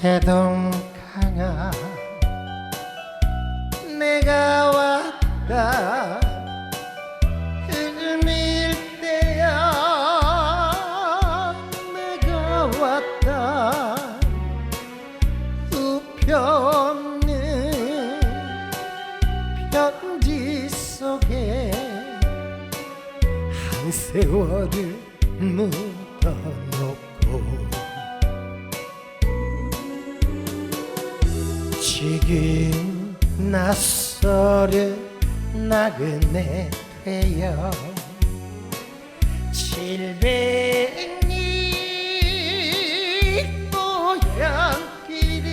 태동강아 내가 왔다. 흙을 때야 내가 왔다. 우편는 편지 속에 한 세월을 묻어 지금 낯설은 나그네 되어 칠백리 고향길을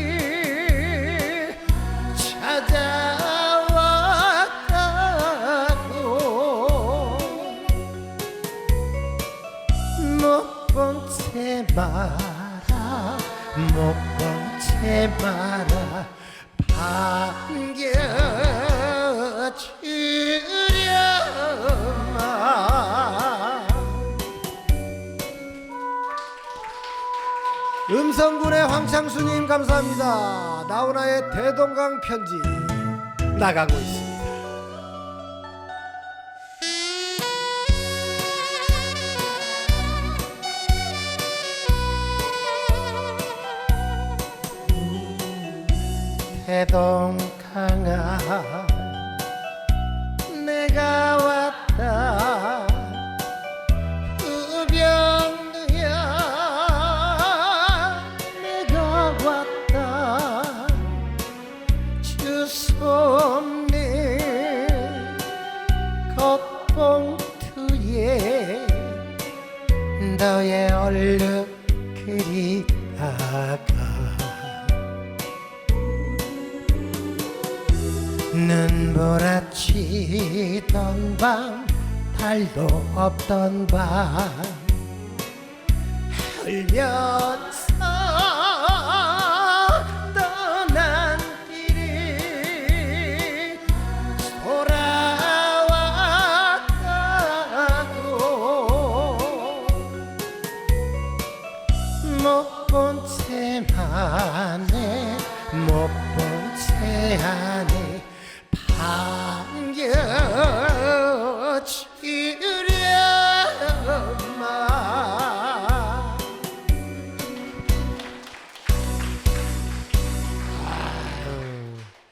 찾아왔다고. 못본채 마라 못본채 마라 반겨주려마. 음성군의 황창수님 감사합니다. 나훈아의 대동강 편지 나가고 있습니다 태동강아 내가 왔다. 우병야. 내가 왔다. 주소없는 겉봉투에 너의 얼룩들이 다가 눈보라치던 밤 달도 없던 밤. 흘려서 떠난 길을 돌아왔다고. 못 본 채만에 못 본 채 안에